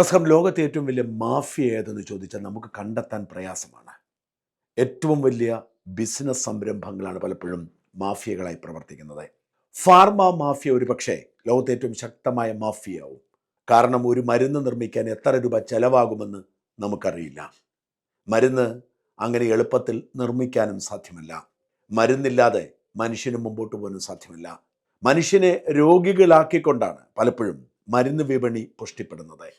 നമസ്കാരം ലോകത്തെ ഏറ്റവും വലിയ മാഫിയ ഏതെന്ന് ചോദിച്ചാൽ നമുക്ക് കണ്ടെത്താൻ പ്രയാസമാണ്. ഏറ്റവും വലിയ ബിസിനസ് സംരംഭങ്ങളാണ് പലപ്പോഴും മാഫിയകളായി പ്രവർത്തിക്കുന്നത്. ഫാർമ മാഫിയ ഒരുപക്ഷെ ലോകത്തെ ഏറ്റവും ശക്തമായ മാഫിയാവും കാരണം ഒരു മരുന്ന് നിർമ്മിക്കാൻ എത്ര രൂപ ചെലവാകുമെന്ന് നമുക്കറിയില്ല. മരുന്ന് അങ്ങനെ എളുപ്പത്തിൽ നിർമ്മിക്കാനും സാധ്യമല്ല. മരുന്നില്ലാതെ മനുഷ്യന് മുമ്പോട്ട് പോകാനും സാധ്യമല്ല. മനുഷ്യനെ രോഗികളാക്കിക്കൊണ്ടാണ് പലപ്പോഴും മരുന്ന് വിപണി പുഷ്ടിപ്പെടുന്നത്.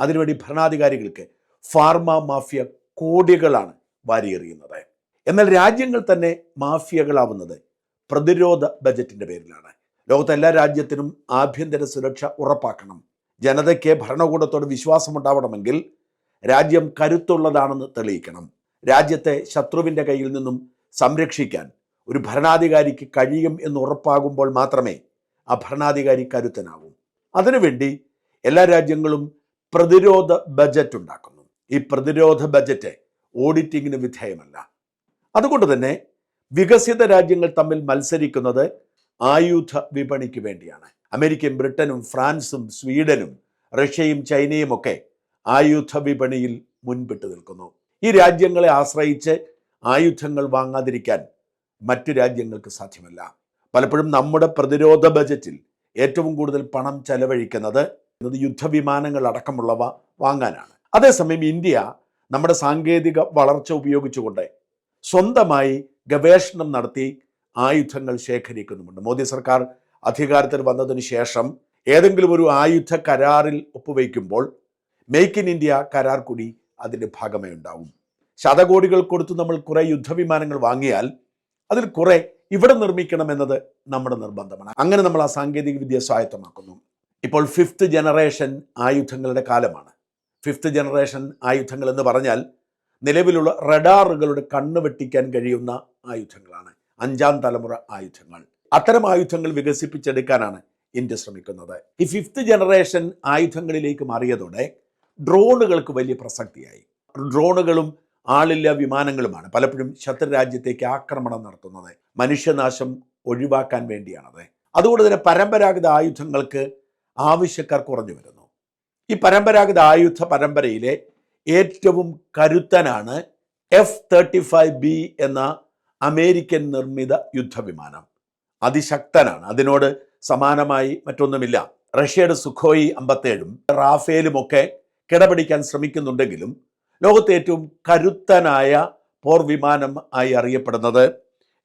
അതിനുവേണ്ടി ഭരണാധികാരികൾക്ക് ഫാർമ മാഫിയ കോടികളാണ് വാരിയെറിയുന്നത്. എന്നാൽ രാജ്യങ്ങൾ തന്നെ മാഫിയകളാവുന്നത് പ്രതിരോധ ബജറ്റിന്റെ പേരിലാണ്. ലോകത്തെ എല്ലാ രാജ്യത്തിനും ആഭ്യന്തര സുരക്ഷ ഉറപ്പാക്കണം. ജനതയ്ക്ക് ഭരണകൂടത്തോട് വിശ്വാസമുണ്ടാവണമെങ്കിൽ രാജ്യം കരുത്തുള്ളതാണെന്ന് തെളിയിക്കണം. രാജ്യത്തെ ശത്രുവിന്റെ കയ്യിൽ നിന്നും സംരക്ഷിക്കാൻ ഒരു ഭരണാധികാരിക്ക് കഴിയും എന്ന് ഉറപ്പാകുമ്പോൾ മാത്രമേ ആ ഭരണാധികാരി കരുത്തനാവൂ. അതിനുവേണ്ടി എല്ലാ രാജ്യങ്ങളും പ്രതിരോധ ബജറ്റ് ഉണ്ടാക്കുന്നു. ഈ പ്രതിരോധ ബജറ്റ് ഓഡിറ്റിങ്ങിന് വിധേയമല്ല. അതുകൊണ്ട് തന്നെ വികസിത രാജ്യങ്ങൾ തമ്മിൽ മത്സരിക്കുന്നത് ആയുധ വിപണിക്ക് വേണ്ടിയാണ്. അമേരിക്കയും ബ്രിട്ടനും ഫ്രാൻസും സ്വീഡനും റഷ്യയും ചൈനയും ഒക്കെ ആയുധ വിപണിയിൽ മുൻപിട്ട് നിൽക്കുന്നു. ഈ രാജ്യങ്ങളെ ആശ്രയിച്ച് ആയുധങ്ങൾ വാങ്ങാതിരിക്കാൻ മറ്റു രാജ്യങ്ങൾക്ക് സാധ്യമല്ല. പലപ്പോഴും നമ്മുടെ പ്രതിരോധ ബജറ്റിൽ ഏറ്റവും കൂടുതൽ പണം ചെലവഴിക്കുന്നത് എന്നത് യുദ്ധവിമാനങ്ങൾ അടക്കമുള്ളവ വാങ്ങാനാണ്. അതേസമയം ഇന്ത്യ നമ്മുടെ സാങ്കേതിക വളർച്ച ഉപയോഗിച്ചുകൊണ്ട് സ്വന്തമായി ഗവേഷണം നടത്തി ആയുധങ്ങൾ ശേഖരിക്കുന്നുമുണ്ട്. മോദി സർക്കാർ അധികാരത്തിൽ വന്നതിന് ശേഷം ഏതെങ്കിലും ഒരു ആയുധ കരാറിൽ ഒപ്പുവയ്ക്കുമ്പോൾ മേക്ക് ഇൻ ഇന്ത്യ കരാർ കൂടി അതിന്റെ ഭാഗമായി ഉണ്ടാവും. ശതകോടികൾ കൊടുത്ത് നമ്മൾ കുറേ യുദ്ധവിമാനങ്ങൾ വാങ്ങിയാൽ അതിൽ കുറേ ഇവിടെ നിർമ്മിക്കണം നിർമ്മിക്കണമെന്നത് നമ്മുടെ നിർബന്ധമാണ്. അങ്ങനെ നമ്മൾ ആ സാങ്കേതിക വിദ്യ സ്വായത്തമാക്കുന്നു. ഇപ്പോൾ ഫിഫ്ത്ത് ജനറേഷൻ ആയുധങ്ങളുടെ കാലമാണ്. ഫിഫ്ത്ത് ജനറേഷൻ ആയുധങ്ങൾ എന്ന് പറഞ്ഞാൽ നിലവിലുള്ള റഡാറുകളുടെ കണ്ണ് വെട്ടിക്കാൻ കഴിയുന്ന ആയുധങ്ങളാണ്. അഞ്ചാം തലമുറ ആയുധങ്ങൾ. അത്തരം ആയുധങ്ങൾ വികസിപ്പിച്ചെടുക്കാനാണ് ഇന്ത്യ ശ്രമിക്കുന്നത്. ഈ ഫിഫ്ത്ത് ജനറേഷൻ ആയുധങ്ങളിലേക്ക് മാറിയതോടെ ഡ്രോണുകൾക്ക് വലിയ പ്രസക്തിയായി. ഡ്രോണുകളും ആളില്ല വിമാനങ്ങളുമാണ് പലപ്പോഴും ശത്രു രാജ്യത്തേക്ക് ആക്രമണം നടത്തുന്നത്. മനുഷ്യനാശം ഒഴിവാക്കാൻ വേണ്ടിയാണത്. അതുകൊണ്ട് തന്നെ പരമ്പരാഗത ആയുധങ്ങൾക്ക് ആവശ്യക്കാർ കുറഞ്ഞു വരുന്നു. ഈ പരമ്പരാഗത ആയുധ പരമ്പരയിലെ ഏറ്റവും കരുത്തനാണ് എഫ് തേർട്ടി ഫൈവ് ബി എന്ന അമേരിക്കൻ നിർമ്മിത യുദ്ധവിമാനം. അതിശക്തനാണ്. അതിനോട് സമാനമായി മറ്റൊന്നുമില്ല. റഷ്യയുടെ സുഖോയി അമ്പത്തേഴും റാഫേലും ഒക്കെ കിടപിടിക്കാൻ ശ്രമിക്കുന്നുണ്ടെങ്കിലും ലോകത്തെ ഏറ്റവും കരുത്തനായ പോർ വിമാനം ആയി അറിയപ്പെടുന്നത്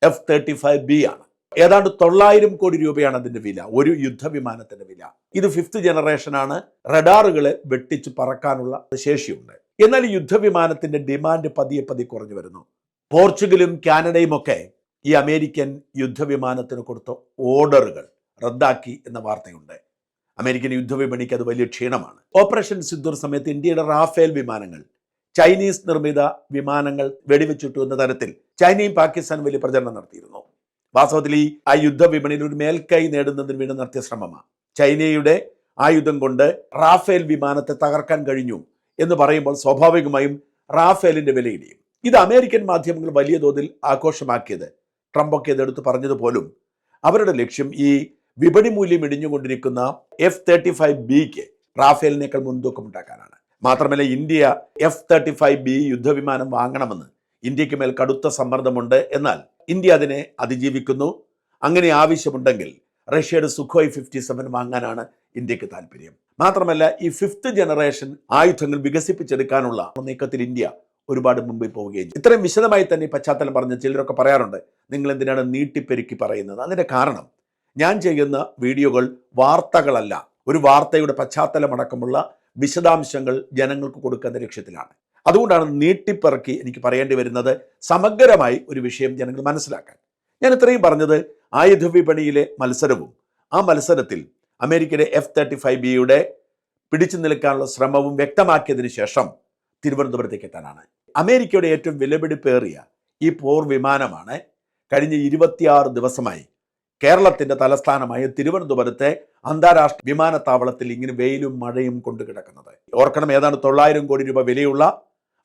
എഫ് തേർട്ടി ഫൈവ് ബി ആണ്. ഏതാണ്ട് തൊള്ളായിരം കോടി രൂപയാണ് അതിന്റെ വില ഒരു യുദ്ധവിമാനത്തിന്റെ വില. ഇത് ഫിഫ്ത്ത് ജനറേഷനാണ് റഡാറുകളെ വെട്ടിച്ച് പറക്കാനുള്ള ശേഷിയുണ്ട്. എന്നാൽ ഈ യുദ്ധവിമാനത്തിന്റെ ഡിമാൻഡ് പതിയെ പതിയെ കുറഞ്ഞു വരുന്നു. പോർച്ചുഗലും കാനഡയും ഒക്കെ ഈ അമേരിക്കൻ യുദ്ധവിമാനത്തിന് കൊടുത്ത ഓർഡറുകൾ റദ്ദാക്കി എന്ന വാർത്തയുണ്ട്. അമേരിക്കൻ യുദ്ധവിപണിക്ക് അത് വലിയ ക്ഷീണമാണ്. ഓപ്പറേഷൻ സിദ്ധൂർ സമയത്ത് ഇന്ത്യയുടെ റാഫേൽ വിമാനങ്ങൾ ചൈനീസ് നിർമ്മിത വിമാനങ്ങൾ വെടിവെച്ചിട്ടു എന്ന തരത്തിൽ ചൈനയും പാകിസ്ഥാനും വലിയ പ്രചരണം നടത്തിയിരുന്നു. വാസ്തവത്തിൽ ഈ ആ യുദ്ധ വിപണിയിൽ ഒരു മേൽക്കൈ നേടുന്നതിന് വേണ്ടി നടത്തിയ ശ്രമമാണ്. ചൈനയുടെ ആയുധം കൊണ്ട് റാഫേൽ വിമാനത്തെ തകർക്കാൻ കഴിഞ്ഞു എന്ന് പറയുമ്പോൾ സ്വാഭാവികമായും റാഫേലിന്റെ വിലയിടിയും. ഇത് അമേരിക്കൻ മാധ്യമങ്ങൾ വലിയ തോതിൽ ആഘോഷമാക്കിയത്. ട്രംപൊക്കെ ഇതെടുത്ത് പറഞ്ഞതുപോലും അവരുടെ ലക്ഷ്യം ഈ വിപണി മൂല്യം ഇടിഞ്ഞുകൊണ്ടിരിക്കുന്ന എഫ് തേർട്ടി ഫൈവ് ബിക്ക് റാഫേലിനേക്കാൾ മുൻതൂക്കം ഉണ്ടാക്കാനാണ്. മാത്രമല്ല India F thirty five B യുദ്ധവിമാനം വാങ്ങണമെന്ന് ഇന്ത്യയ്ക്ക് മേൽ കടുത്ത സമ്മർദ്ദമുണ്ട് എന്നാൽ ഇന്ത്യ അതിനെ അതിജീവിക്കുന്നു. അങ്ങനെ ആവശ്യമുണ്ടെങ്കിൽ റഷ്യയുടെ സുഖോയ് ഫിഫ്റ്റി സെവൻ വാങ്ങാനാണ് ഇന്ത്യയ്ക്ക് താല്പര്യം മാത്രമല്ല ഈ ഫിഫ്ത്ത് ജനറേഷൻ ആയുധങ്ങൾ വികസിപ്പിച്ചെടുക്കാനുള്ള നീക്കത്തിൽ ഇന്ത്യ ഒരുപാട് മുമ്പിൽ പോവുകയും ചെയ്യും ഇത്രയും വിശദമായി തന്നെ പശ്ചാത്തലം പറഞ്ഞ ചിലരൊക്കെ പറയാറുണ്ട് നിങ്ങൾ എന്തിനാണ് നീട്ടിപ്പെരുക്കി പറയുന്നത്? അതിന്റെ കാരണം ഞാൻ ചെയ്യുന്ന വീഡിയോകൾ വാർത്തകളല്ല. ഒരു വാർത്തയുടെ പശ്ചാത്തലമടക്കമുള്ള വിശദാംശങ്ങൾ ജനങ്ങൾക്ക് കൊടുക്കുന്ന ലക്ഷ്യത്തിലാണ്. അതുകൊണ്ടാണ് നീട്ടിപ്പിറക്കി എനിക്ക് പറയേണ്ടി വരുന്നത് സമഗ്രമായി ഒരു വിഷയം ജനങ്ങൾ മനസ്സിലാക്കാൻ. ഞാൻ ഇത്രയും പറഞ്ഞത് ആയുധ വിപണിയിലെ മത്സരവും ആ മത്സരത്തിൽ അമേരിക്കയുടെ എഫ് തേർട്ടി ഫൈവ് ബിയുടെ പിടിച്ചു നിൽക്കാനുള്ള ശ്രമവും വ്യക്തമാക്കിയതിനു ശേഷം തിരുവനന്തപുരത്തേക്ക് എത്താനാണ്. അമേരിക്കയുടെ ഏറ്റവും വിലപിടിപ്പേറിയ ഈ പോർ വിമാനമാണ് കഴിഞ്ഞ ഇരുപത്തിയാറ് ദിവസമായി കേരളത്തിന്റെ തലസ്ഥാനമായ തിരുവനന്തപുരത്തെ അന്താരാഷ്ട്ര വിമാനത്താവളത്തിൽ ഇങ്ങനെ വെയിലും മഴയും കൊണ്ട് കിടക്കുന്നത്. ഓർക്കണം ഏതാണ്ട് തൊള്ളായിരം കോടി രൂപ വിലയുള്ള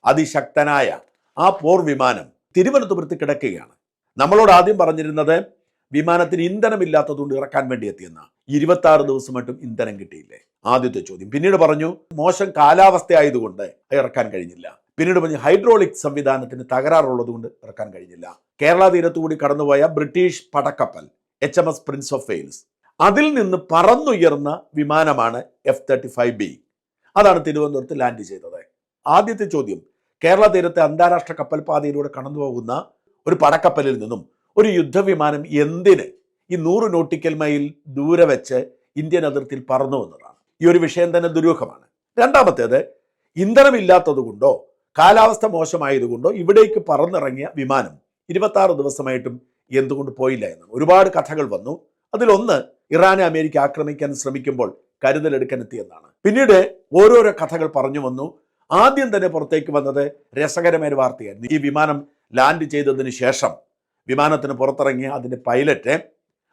അതിശക്തനായ ആ പോർ വിമാനം തിരുവനന്തപുരത്ത് കിടക്കുകയാണ്. നമ്മളോട് ആദ്യം പറഞ്ഞിരുന്നത് വിമാനത്തിന് ഇന്ധനമില്ലാത്തതുകൊണ്ട് ഇറക്കാൻ വേണ്ടി എത്തിയെന്ന. ഇരുപത്തി ആറ് ദിവസമായിട്ടും ഇന്ധനം കിട്ടിയില്ലേ? ആദ്യത്തെ ചോദ്യം. പിന്നീട് പറഞ്ഞു മോശം കാലാവസ്ഥ ആയതുകൊണ്ട് ഇറക്കാൻ കഴിഞ്ഞില്ല. പിന്നീട് പറഞ്ഞു ഹൈഡ്രോളിക് സംവിധാനത്തിന് തകരാറുള്ളതുകൊണ്ട് ഇറക്കാൻ കഴിഞ്ഞില്ല. കേരള തീരത്തുകൂടി കടന്നുപോയ British പടക്കപ്പൽ H M S prince of Wales അതിൽ നിന്ന് പറന്നുയർന്ന വിമാനമാണ് എഫ് തേർട്ടി ഫൈവ് ബി. അതാണ് തിരുവനന്തപുരത്ത് ലാൻഡ് ചെയ്തത്. ആദ്യത്തെ ചോദ്യം കേരള തീരത്തെ അന്താരാഷ്ട്ര കപ്പൽപാതയിലൂടെ കടന്നു കടന്നുപോകുന്ന ഒരു പടക്കപ്പലിൽ നിന്നും ഒരു യുദ്ധവിമാനം എന്തിന് ഈ നൂറ് നോട്ടിക്കൽ മൈൽ ദൂരെ വെച്ച് ഇന്ത്യൻ അതിർത്തിയിൽ പറന്നു വന്നതാണ് ഈ ഒരു വിഷയം തന്നെ ദുരൂഹമാണ്. രണ്ടാമത്തേത് ഇന്ധനമില്ലാത്തതുകൊണ്ടോ കാലാവസ്ഥ മോശമായതുകൊണ്ടോ ഇവിടേക്ക് പറന്നിറങ്ങിയ വിമാനം ഇരുപത്തി ദിവസമായിട്ടും എന്തുകൊണ്ട് പോയില്ല എന്ന് ഒരുപാട് കഥകൾ വന്നു. അതിലൊന്ന് ഇറാനെ അമേരിക്ക ആക്രമിക്കാൻ ശ്രമിക്കുമ്പോൾ കരുതലെടുക്കാൻ എത്തിയെന്നാണ് പിന്നീട് ഓരോരോ കഥകൾ പറഞ്ഞു വന്നു. ആദ്യം തന്നെ പുറത്തേക്ക് വന്നത് രസകരമായ ഒരു വാർത്തയായിരുന്നു. ഈ വിമാനം ലാൻഡ് ചെയ്തതിന് ശേഷം വിമാനത്തിന് പുറത്തിറങ്ങിയ അതിന്റെ പൈലറ്റ്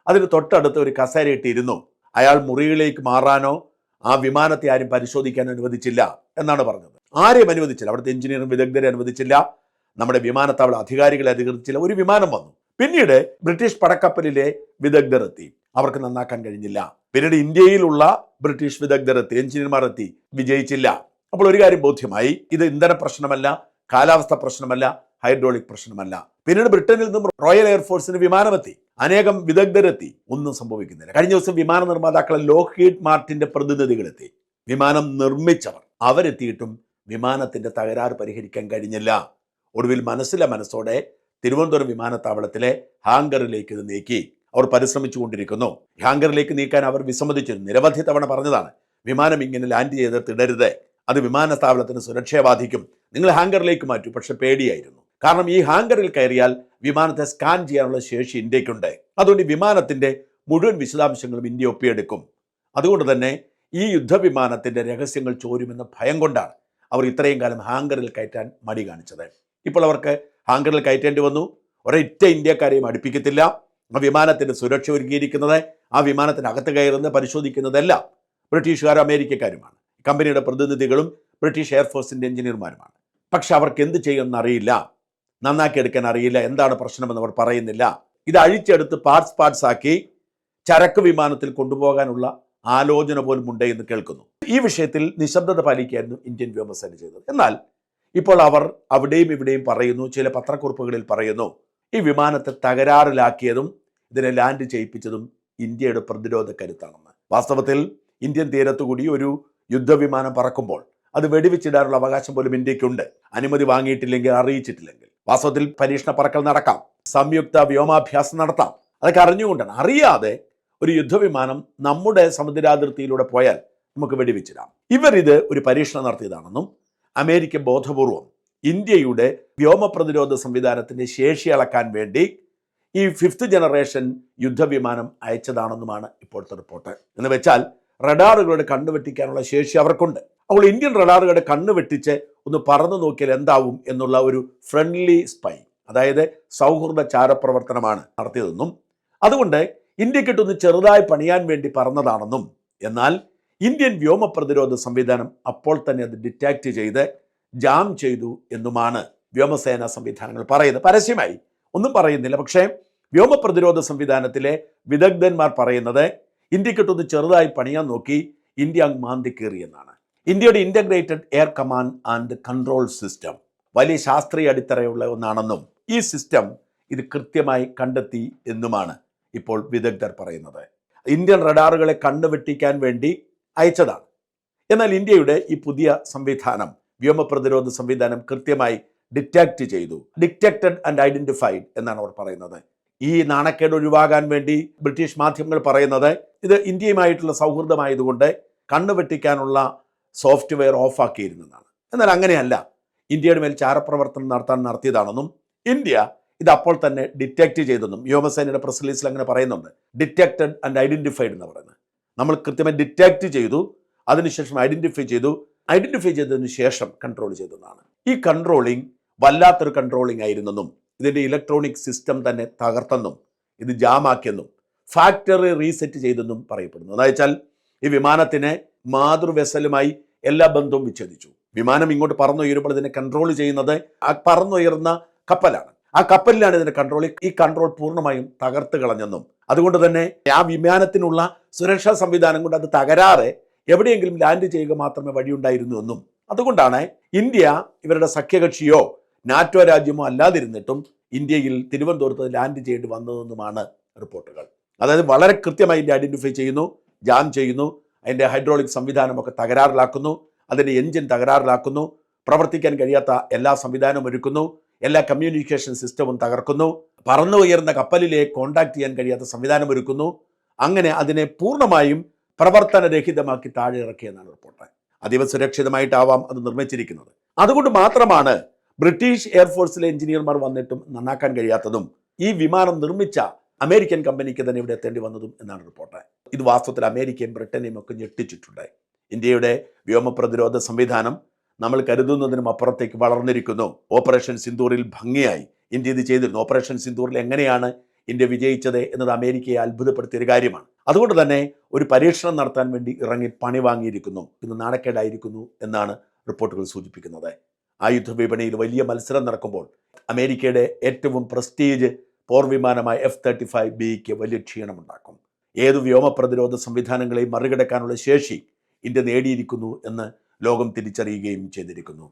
അതിന് തൊട്ടടുത്ത് ഒരു കസേരയിട്ടിരുന്നു അയാൾ മുറിയിലേക്ക് മാറാനോ ആ വിമാനത്തെ ആരും പരിശോധിക്കാൻ അനുവദിച്ചില്ല എന്നാണ് പറഞ്ഞത്. ആരെയും അനുവദിച്ചില്ല. അവിടുത്തെ എഞ്ചിനീയറിംഗ് വിദഗ്ധരെ അനുവദിച്ചില്ല. നമ്മുടെ വിമാനത്താവള അധികാരികളെ അധികരിച്ചില്ല ഒരു വിമാനം വന്നു. പിന്നീട് ബ്രിട്ടീഷ് പടക്കപ്പലിലെ വിദഗ്ധർ എത്തി. അവർക്ക് നന്നാക്കാൻ കഴിഞ്ഞില്ല. പിന്നീട് ഇന്ത്യയിലുള്ള ബ്രിട്ടീഷ് വിദഗ്ധർ എത്തി. എഞ്ചിനീയർമാർ എത്തി. വിജയിച്ചില്ല. അപ്പോൾ ഒരു കാര്യം ബോധ്യമായി. ഇത് ഇന്ധന പ്രശ്നമല്ല കാലാവസ്ഥ പ്രശ്നമല്ല ഹൈഡ്രോളിക് പ്രശ്നമല്ല. പിന്നീട് ബ്രിട്ടനിൽ നിന്നും റോയൽ എയർഫോഴ്സിന് വിമാനമെത്തി. അനേകം വിദഗ്ധരെത്തി. ഒന്നും സംഭവിക്കുന്നില്ല. കഴിഞ്ഞ ദിവസം വിമാന നിർമ്മാതാക്കളെ ലോക്ക്ഹീഡ് മാർട്ടിന്റെ പ്രതിനിധികളെത്തി. വിമാനം നിർമ്മിച്ചവർ. അവരെത്തിയിട്ടും വിമാനത്തിന്റെ തകരാറ് പരിഹരിക്കാൻ കഴിഞ്ഞില്ല. ഒടുവിൽ മനസ്സിലെ മനസ്സോടെ തിരുവനന്തപുരം വിമാനത്താവളത്തിലെ ഹാങ്കറിലേക്ക് ഇത് നീക്കി. അവർ പരിശ്രമിച്ചു കൊണ്ടിരിക്കുന്നു. ഹാങ്കറിലേക്ക് നീക്കാൻ അവർ വിസമ്മതിച്ചിരുന്നു. നിരവധി തവണ പറഞ്ഞതാണ് വിമാനം ഇങ്ങനെ ലാൻഡ് ചെയ്ത് തിടരുത്. അത് വിമാനത്താവളത്തിന് സുരക്ഷയെ ബാധിക്കും. നിങ്ങൾ ഹാങ്കറിലേക്ക് മാറ്റൂ. പക്ഷെ പേടിയായിരുന്നു. കാരണം ഈ ഹാങ്കറിൽ കയറിയാൽ വിമാനത്തെ സ്കാൻ ചെയ്യാനുള്ള ശേഷി ഇന്ത്യക്കുണ്ട്. അതുകൊണ്ട് വിമാനത്തിന്റെ മുഴുവൻ വിശദാംശങ്ങളും ഇന്ത്യ ഒപ്പിയെടുക്കും. അതുകൊണ്ട് തന്നെ ഈ യുദ്ധവിമാനത്തിന്റെ രഹസ്യങ്ങൾ ചോരുമെന്ന ഭയം കൊണ്ടാണ് അവർ ഇത്രയും കാലം ഹാങ്കറിൽ കയറ്റാൻ മടി കാണിച്ചത്. ഇപ്പോൾ അവർക്ക് ഹാങ്കറിൽ കയറ്റേണ്ടി വന്നു. ഒരൊറ്റ ഇന്ത്യക്കാരെയും അടുപ്പിക്കത്തില്ല. ആ വിമാനത്തിന്റെ സുരക്ഷ ഒരുക്കിയിരിക്കുന്നത് ആ വിമാനത്തിനകത്ത് കയറുന്ന പരിശോധിക്കുന്നതെല്ലാം ബ്രിട്ടീഷുകാരും അമേരിക്കക്കാരുമാണ്. കമ്പനിയുടെ പ്രതിനിധികളും ബ്രിട്ടീഷ് എയർഫോഴ്സിന്റെ എഞ്ചിനീയർമാരുമാണ്. പക്ഷെ അവർക്ക് എന്ത് ചെയ്യുമെന്ന് അറിയില്ല നന്നാക്കി എടുക്കാൻ അറിയില്ല. എന്താണ് പ്രശ്നമെന്ന് അവർ പറയുന്നില്ല. ഇത് അഴിച്ചെടുത്ത് പാർട്സ് പാർട്സ് ആക്കി ചരക്ക് വിമാനത്തിൽ കൊണ്ടുപോകാനുള്ള ആലോചന പോലും ഉണ്ട് എന്ന് കേൾക്കുന്നു. ഈ വിഷയത്തിൽ നിശബ്ദത പാലിക്കുകയായിരുന്നു ഇന്ത്യൻ വ്യോമസേന ചെയ്തത്. എന്നാൽ ഇപ്പോൾ അവർ അവിടെയും ഇവിടെയും പറയുന്നു ചില പത്രക്കുറിപ്പുകളിൽ പറയുന്നു ഈ വിമാനത്തെ തകരാറിലാക്കിയതും ഇതിനെ ലാൻഡ് ചെയ്യിപ്പിച്ചതും ഇന്ത്യയുടെ പ്രതിരോധ കരുത്താണെന്ന്. വാസ്തവത്തിൽ ഇന്ത്യൻ തീരത്തുകൂടി ഒരു യുദ്ധവിമാനം പറക്കുമ്പോൾ അത് വെടിവെച്ചിടാനുള്ള അവകാശം പോലും ഇന്ത്യക്കുണ്ട് അനുമതി വാങ്ങിയിട്ടില്ലെങ്കിൽ അറിയിച്ചിട്ടില്ലെങ്കിൽ. വാസ്തവത്തിൽ പരീക്ഷണ പറക്കൽ നടക്കാം. സംയുക്ത വ്യോമാഭ്യാസം നടത്താം. അതൊക്കെ അറിഞ്ഞുകൊണ്ടാണ്. അറിയാതെ ഒരു യുദ്ധവിമാനം നമ്മുടെ സമുദ്രാതിർത്തിയിലൂടെ പോയാൽ നമുക്ക് വെടിവെച്ചിടാം. ഇവർ ഇത് ഒരു പരീക്ഷണം നടത്തിയതാണെന്നും അമേരിക്ക ബോധപൂർവം ഇന്ത്യയുടെ വ്യോമ പ്രതിരോധ സംവിധാനത്തിന്റെ ശേഷി അളക്കാൻ വേണ്ടി ഈ ഫിഫ്ത്ത് ജനറേഷൻ യുദ്ധവിമാനം അയച്ചതാണെന്നുമാണ് ഇപ്പോഴത്തെ റിപ്പോർട്ട്. എന്ന് വെച്ചാൽ റഡാറുകളുടെ കണ്ണ് വെട്ടിക്കാനുള്ള ശേഷി അവർക്കുണ്ട്. അപ്പോൾ ഇന്ത്യൻ റഡാറുകളുടെ കണ്ണ് വെട്ടിച്ച് ഒന്ന് പറന്നു നോക്കിയാൽ എന്താവും എന്നുള്ള ഒരു ഫ്രണ്ട്ലി സ്പൈ അതായത് സൗഹൃദ ചാരപ്രവർത്തനമാണ് നടത്തിയതെന്നും അതുകൊണ്ട് ഇന്ത്യക്കിട്ടൊന്ന് ചെറുതായി പണിയാൻ വേണ്ടി പറന്നതാണെന്നും എന്നാൽ ഇന്ത്യൻ വ്യോമ പ്രതിരോധ സംവിധാനം അപ്പോൾ തന്നെ അത് ഡിറ്റാക്ട് ചെയ്ത് ജാം ചെയ്തു എന്നുമാണ് വ്യോമസേന സംവിധാനങ്ങൾ പറയുന്നത്. പരസ്യമായി ഒന്നും പറയുന്നില്ല. പക്ഷേ വ്യോമ പ്രതിരോധ സംവിധാനത്തിലെ വിദഗ്ധന്മാർ പറയുന്നത് ഇന്ത്യക്കിട്ടൊന്ന് ചെറുതായി പണിയാൻ നോക്കി ഇന്ത്യ അങ്ങ് മാന്തി എന്നാണ്. ഇന്ത്യയുടെ integrated air command and control system വലിയ ശാസ്ത്രീയ അടിത്തറയുള്ള ഒന്നാണെന്നും ഈ സിസ്റ്റം ഇത് കൃത്യമായി കണ്ടെത്തി എന്നുമാണ് ഇപ്പോൾ വിദഗ്ധർ പറയുന്നത്. ഇന്ത്യൻ റഡാറുകളെ കണ്ണുവെട്ടിക്കാൻ വേണ്ടി അയച്ചതാണ്. എന്നാൽ ഇന്ത്യയുടെ ഈ പുതിയ സംവിധാനം വ്യോമ പ്രതിരോധ സംവിധാനം കൃത്യമായി ഡിറ്റക്ട് ചെയ്തു. ഡിറ്റക്റ്റഡ് ആൻഡ് ഐഡന്റിഫൈഡ് എന്നാണ് അവർ പറയുന്നത്. ഈ നാണക്കേട് ഒഴിവാകാൻ വേണ്ടി ബ്രിട്ടീഷ് മാധ്യമങ്ങൾ പറയുന്നത് ഇത് ഇന്ത്യയുമായിട്ടുള്ള സൗഹൃദമായതുകൊണ്ട് കണ്ണു വെട്ടിക്കാനുള്ള സോഫ്റ്റ്വെയർ ഓഫാക്കിയിരുന്നതാണ്. എന്നാൽ അങ്ങനെയല്ല. ഇന്ത്യയുടെ മേൽ ചാരപ്രവർത്തനം നടത്താൻ നടത്തിയതാണെന്നും ഇന്ത്യ ഇത് അപ്പോൾ തന്നെ ഡിറ്റക്റ്റ് ചെയ്തെന്നും വ്യോമസേനയുടെ പ്രസ് റിലീസിൽ അങ്ങനെ പറയുന്നുണ്ട്. ഡിറ്റക്റ്റഡ് ആൻഡ് ഐഡന്റിഫൈഡ് എന്ന് പറയുന്നത്. നമ്മൾ കൃത്യമായി ഡിറ്റക്ട് ചെയ്തു അതിനുശേഷം ഐഡന്റിഫൈ ചെയ്തു ഐഡന്റിഫൈ ചെയ്തതിന് ശേഷം കൺട്രോൾ ചെയ്തതാണ്. ഈ കൺട്രോളിംഗ് വല്ലാത്തൊരു കൺട്രോളിംഗ് ആയിരുന്നെന്നും ഇതിന്റെ ഇലക്ട്രോണിക് സിസ്റ്റം തന്നെ തകർത്തെന്നും ഇത് ജാമാക്കിയെന്നും ഫാക്ടറി റീസെറ്റ് ചെയ്തെന്നും പറയപ്പെടുന്നു. അതായത് ഈ വിമാനത്തിന് മാതൃവെസലുമായി എല്ലാ ബന്ധവും വിച്ഛേദിച്ചു. വിമാനം ഇങ്ങോട്ട് പറന്നുയരുമ്പോൾ ഇതിനെ കൺട്രോൾ ചെയ്യുന്നത് ആ പറന്നുയർന്ന കപ്പലാണ്. ആ കപ്പലിലാണ് ഇതിന്റെ കൺട്രോൾ ഈ കൺട്രോൾ പൂർണമായും തകർത്ത് കളഞ്ഞെന്നും. അതുകൊണ്ട് തന്നെ ആ വിമാനത്തിനുള്ള സുരക്ഷാ സംവിധാനം കൊണ്ട് അത് തകരാറ് എവിടെയെങ്കിലും ലാൻഡ് ചെയ്യുക മാത്രമേ വഴിയുണ്ടായിരുന്നു എന്നും. അതുകൊണ്ടാണ് ഇന്ത്യ ഇവരുടെ സഖ്യകക്ഷിയോ നാറ്റോ രാജ്യമോ അല്ലാതിരുന്നിട്ടും ഇന്ത്യയിൽ തിരുവനന്തപുരത്ത് ലാൻഡ് ചെയ്യേണ്ടി വന്നതെന്നുമാണ് റിപ്പോർട്ടുകൾ. അതായത് വളരെ കൃത്യമായി ഇതിന്റെ ഐഡന്റിഫൈ ചെയ്യുന്നു ജാം ചെയ്യുന്നു അതിന്റെ ഹൈഡ്രോളിക് സംവിധാനമൊക്കെ തകരാറിലാക്കുന്നു അതിന്റെ എൻജിൻ തകരാറിലാക്കുന്നു പ്രവർത്തിക്കാൻ കഴിയാത്ത എല്ലാ സംവിധാനവും ഒരുക്കുന്നു എല്ലാ കമ്മ്യൂണിക്കേഷൻ സിസ്റ്റവും തകർക്കുന്നു പറന്നു ഉയർന്ന കപ്പലിലെ കോണ്ടാക്ട് ചെയ്യാൻ കഴിയാത്ത സംവിധാനം ഒരുക്കുന്നു അങ്ങനെ അതിനെ പൂർണമായും പ്രവർത്തനരഹിതമാക്കി താഴെ ഇറക്കിയെന്നാണ് റിപ്പോർട്ട്. അതീവ സുരക്ഷിതമായിട്ടാവാം അത് നിർമ്മിച്ചിരിക്കുന്നത്. അതുകൊണ്ട് മാത്രമാണ് ബ്രിട്ടീഷ് എയർഫോഴ്സിലെ എഞ്ചിനീയർമാർ വന്നിട്ടും നന്നാക്കാൻ കഴിയാത്തതും ഈ വിമാനം നിർമ്മിച്ച അമേരിക്കൻ കമ്പനിക്ക് തന്നെ ഇവിടെ എത്തേണ്ടി വന്നതും എന്നാണ് റിപ്പോർട്ട്. ഇത് വാസ്തവത്തിൽ അമേരിക്കയും ബ്രിട്ടനെയും ഒക്കെ ഞെട്ടിച്ചിട്ടുണ്ട്. ഇന്ത്യയുടെ വ്യോമ പ്രതിരോധ സംവിധാനം നമ്മൾ കരുതുന്നതിനും അപ്പുറത്തേക്ക് വളർന്നിരിക്കുന്നു. ഓപ്പറേഷൻ സിന്ദൂറിൽ ഭംഗിയായി ഇന്ത്യ ഇത് ചെയ്തിരുന്നു. ഓപ്പറേഷൻ സിന്ദൂറിൽ എങ്ങനെയാണ് ഇന്ത്യ വിജയിച്ചത് എന്നത് അമേരിക്കയെ അത്ഭുതപ്പെടുത്തിയ ഒരു കാര്യമാണ്. അതുകൊണ്ട് തന്നെ ഒരു പരീക്ഷണം നടത്താൻ വേണ്ടി ഇറങ്ങി പണി വാങ്ങിയിരിക്കുന്നു. ഇന്ന് നാണക്കേടായിരിക്കുന്നു എന്നാണ് റിപ്പോർട്ടുകൾ സൂചിപ്പിക്കുന്നത്. ആയുധ വിപണിയിൽ വലിയ മത്സരം നടക്കുമ്പോൾ അമേരിക്കയുടെ ഏറ്റവും പ്രസ്റ്റീജ് പോർവിമാനമായ എഫ് തേർട്ടി ഫൈവ് ബിക്ക് വലിയ ക്ഷീണമുണ്ടാക്കും. ഏത് വ്യോമ പ്രതിരോധ സംവിധാനങ്ങളെയും മറികടക്കാനുള്ള ശേഷി ഇന്ത്യ നേടിയിരിക്കുന്നു എന്ന് ലോകം തിരിച്ചറിയുകയും ചെയ്തിരിക്കുന്നു.